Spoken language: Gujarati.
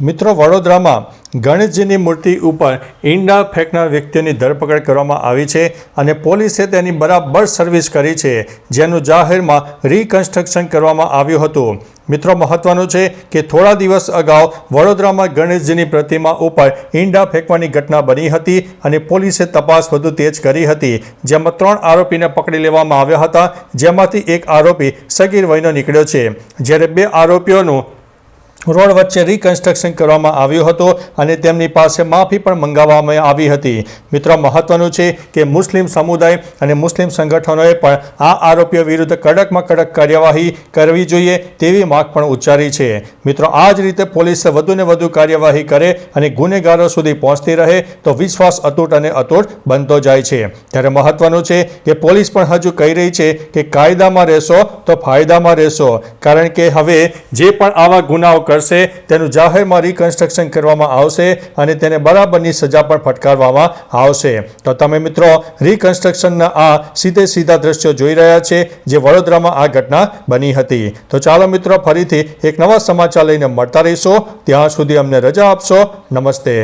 મિત્રો, વડોદરામાં ગણેશજીની મૂર્તિ ઉપર ઈંડા ફેંકનાર વ્યક્તિની ધરપકડ કરવામાં આવી છે અને પોલીસે તેની બરાબર સર્વિસ કરી છે, જેનું જાહેરમાં રિકન્સ્ટ્રક્શન કરવામાં આવ્યું હતું. મિત્રો, મહત્વનું છે કે થોડા દિવસ અગાઉ વડોદરામાં ગણેશજીની પ્રતિમા ઉપર ઈંડા ફેંકવાની ઘટના બની હતી અને પોલીસે તપાસ વધુ તેજ કરી હતી. જેમાં ત્રણ આરોપીને પકડી લેવામાં આવ્યા હતા, જેમાંથી એક આરોપી સગીર વયનો નીકળ્યો છે. જ્યારે બે આરોપીઓનું રોડ વચ્ચે રિકન્સ્ટ્રક્શન કરવામાં આવ્યું હતું અને તેમની પાસે માફી પણ મંગાવવામાં આવી હતી. મિત્રો, મહત્વનું છે કે મુસ્લિમ સમુદાય અને મુસ્લિમ સંગઠનોએ પણ આ આરોપીઓ વિરુદ્ધ કડકમાં કડક કાર્યવાહી કરવી જોઈએ તેવી માગ પણ ઉચ્ચારી છે. મિત્રો, આ જ રીતે પોલીસે વધુને વધુ કાર્યવાહી કરે અને ગુનેગારો સુધી પહોંચતી રહે તો વિશ્વાસ અતૂટ અને અતૂટ બનતો જાય છે. ત્યારે મહત્વનું છે કે પોલીસ પણ હજુ કહી રહી છે કે કાયદામાં રહેશો તો ફાયદામાં રહેશો. કારણ કે હવે જે પણ આવા ગુનાઓ કરશે. તેનું જાહેરમાં રિકન્સ્ટ્રક્શન કરવામાં આવશે અને તેને બરાબરની સજા પણ ફટકારવામાં આવશે. તો તમે મિત્રો રિકન્સ્ટ્રક્શનના આ સીધે સીધા દ્રશ્યો જોઈ રહ્યા છે, જે વડોદરામાં આ ઘટના બની હતી. તો ચાલો મિત્રો, ફરીથી એક નવા સમાચાર લઈને મળતા રહીશો. ત્યાં સુધી અમને રજા આપશો. નમસ્તે.